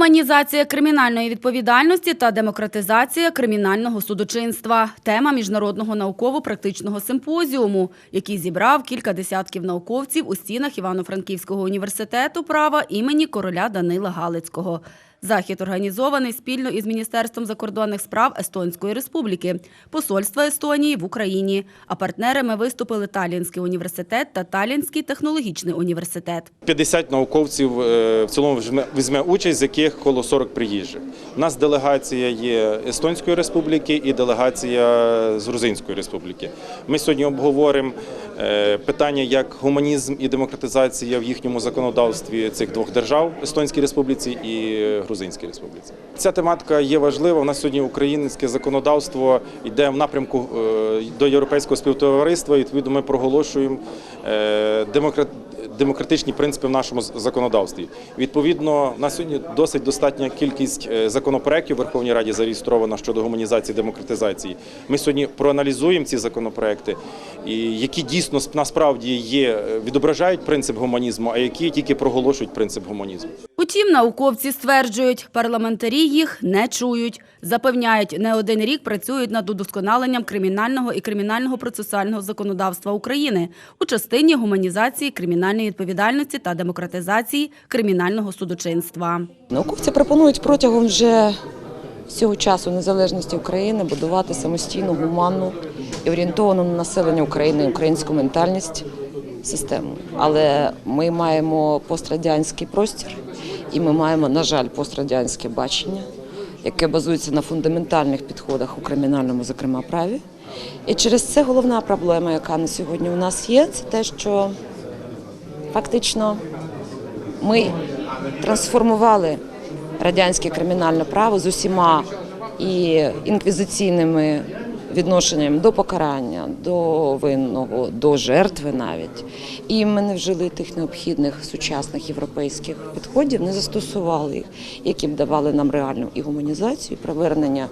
Гуманізація кримінальної відповідальності та демократизація кримінального судочинства тема міжнародного науково-практичного симпозіуму, який зібрав кілька десятків науковців у стінах Івано-Франківського університету права імені короля Данила Галицького. Захід організований спільно із Міністерством закордонних справ Естонської Республіки, Посольства Естонії в Україні. А партнерами виступили Талінський університет та Талінський технологічний університет. 50 науковців е, в цілому візьме- участь, з яких коло 40 приїжджих. У нас делегація є Естонської республіки і делегація з Грузинської республіки. Ми сьогодні обговоримо е, питання, як гуманізм і демократизація в їхньому законодавстві цих двох держав Естонській республіці і Грузинській республіці. Ця тематика є важлива. У нас сьогодні українське законодавство йде в напрямку е, до європейського співтовариства. І відповідно ми проголошуємо е, демократ демократичні принципи в нашому законодавстві. Відповідно, на сьогодні досить достатня кількість е, законопроєктів в Верховній Раді зареєстрована щодо гуманізації демократизації. Ми сьогодні проаналізуємо ці законопроекти, які дійсно насправді є відображають принцип гуманізму, а які тільки проголошують принцип гуманізму. Утім, науковці стверджують, парламентарі їх не чують. Запевняють, не один рік працюють над удосконаленням кримінального і кримінального процесуального законодавства України у частині гуманізації кримінальної відповідальності та демократизації кримінального судочинства. Науковці пропонують протягом вже всього часу незалежності України будувати самостійну, гуманну і орієнтовану на населення України, українську ментальність систему. Але ми маємо пострадянський простір, і ми маємо, на жаль, пострадянське бачення, яке базується на фундаментальних підходах у кримінальному, зокрема, праві. І через це головна проблема, яка на сьогодні у нас є, це те, що фактично ми трансформували радянське кримінальне право з усіма і інквізиційними відношеннями до покарання, до винного, до жертви навіть. І ми не вжили тих необхідних сучасних європейських підходів, не застосували їх, які б давали нам реальну і гуманізацію, і повернення,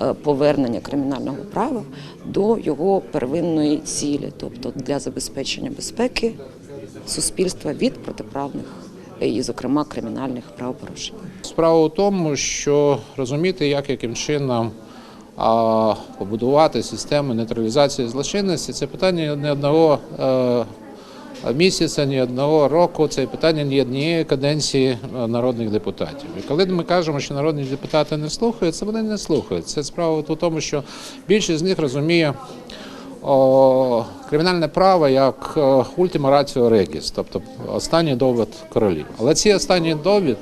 е, повернення кримінального права до його первинної цілі, тобто для забезпечення безпеки суспільства від протиправних і, зокрема, кримінальних правопорушень. Справа у тому, що розуміти, як яким чином а, побудувати систему нейтралізації злочинності, це питання не одного е, місяця, ні одного року, це питання ні однієї каденції е, народних депутатів. І коли ми кажемо, що народні депутати не слухаються, вони не слухають. Це справа у тому, що більшість з них розуміє о, кримінальне право як ультима раціо регіс, тобто останній довід королів. Але цей останній довід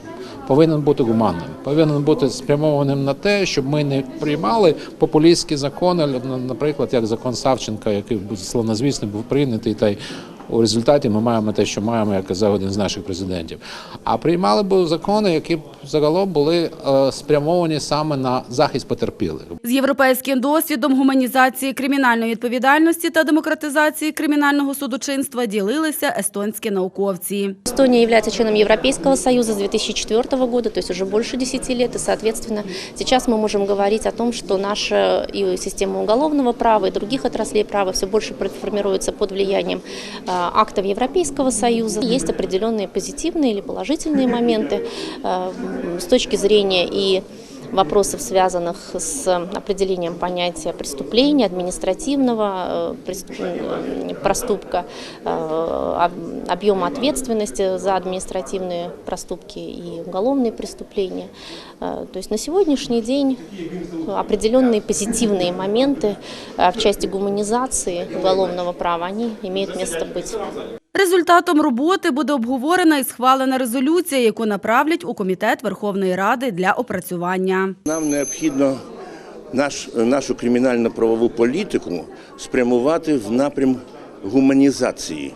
повинен бути гуманним, повинен бути спрямованим на те, щоб ми не приймали популістські закони, наприклад, як закон Савченка, який був славнозвісно був прийнятий, та й у результаті ми маємо те, що маємо, як казав один з наших президентів. А приймали б закони, які б загалом були е, спрямовані саме на захист потерпілих. З європейським досвідом гуманізації кримінальної відповідальності та демократизації кримінального судочинства ділилися естонські науковці. Эстония является членом Европейского союза с 2004 года, то есть уже больше 10 лет, и, соответственно, сейчас мы можем говорить о том, что наша и система уголовного права, и других отраслей права все больше формируется под влиянием а, актов Европейского союза. Есть определенные позитивные или положительные моменты а, м, с точки зрения и вопросов, связанных с определением понятия преступления, административного э, преступ- м, проступка, э, об- объема ответственности за административные проступки и уголовные преступления. Э, То есть на сегодняшний день определенные позитивные моменты э, в части гуманизации уголовного права, они имеют место быть. Результатом роботи буде обговорена і схвалена резолюція, яку направлять у комітет Верховної Ради для опрацювання. Нам необхідно наш, нашу кримінально-правову політику спрямувати в напрям гуманізації,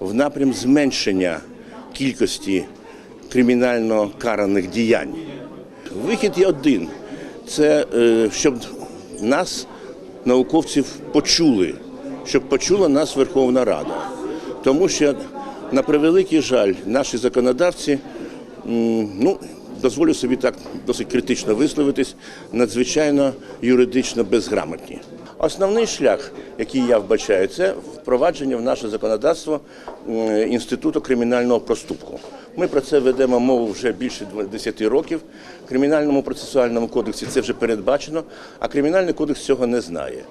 в напрям зменшення кількості кримінально караних діянь. Вихід є один: це е, щоб нас, науковців, почули, щоб почула нас Верховна Рада. Тому що, на превеликий жаль, наші законодавці, ну, дозволю собі так досить критично висловитись, надзвичайно юридично безграмотні. Основний шлях, який я вбачаю, це впровадження в наше законодавство інституту кримінального проступку. Ми про це ведемо мову вже більше 10 років. В кримінальному процесуальному кодексі це вже передбачено, а кримінальний кодекс цього не знає.